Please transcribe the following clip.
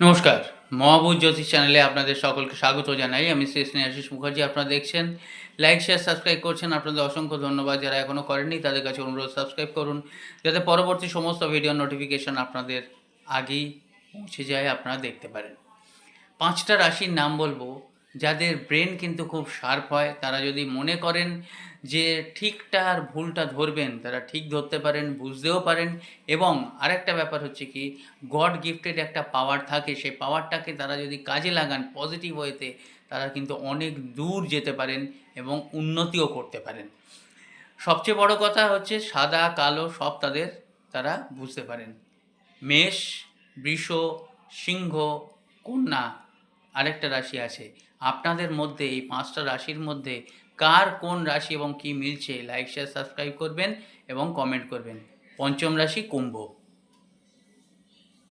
নমস্কার মহাবুজ জ্যোতিষ চ্যানেলে আপনাদের সকলকে স্বাগত জানাই। আমি শ্রী স্নেহাশিস মুখার্জি, আপনারা দেখছেন লাইক, শেয়ার, সাবস্ক্রাইব করছেন। আপনাদের অসংখ্য ধন্যবাদ যারা এখনও করেননি, তাদের কাছে অনুরোধ, সাবস্ক্রাইব করুন যাতে পরবর্তী সমস্ত ভিডিও নোটিফিকেশন আপনাদের আগেই পৌঁছে যায়, আপনারা দেখতে পারেন। পাঁচটা রাশির নাম বলব যাদের ব্রেন কিন্তু খুব শার্প হয়, তারা যদি মনে করেন যে ঠিকটা আর ভুলটা ধরবেন, তারা ঠিক ধরতে পারেন, বুঝতেও পারেন এবং আরেকটা ব্যাপার হচ্ছে কি গড গিফটেড একটা পাওয়ার থাকে, সেই পাওয়ারটাকে তারা যদি কাজে লাগান পজিটিভ ওয়েতে তারা কিন্তু অনেক দূর যেতে পারেন এবং উন্নতিও করতে পারেন। সবচেয়ে বড় কথা হচ্ছে সাদা, কালো সব তাদের তারা বুঝতে পারেন। মেষ, বৃষ, সিংহ, কন্যা আরেকটা রাশি আছে। আপনাদের মধ্যে, এই পাঁচটা রাশির মধ্যে কার কোন রাশি এবং কি মিলছে লাইক শেয়ার সাবস্ক্রাইব করবেন এবং কমেন্ট করবেন। পঞ্চম রাশি কুম্ভ।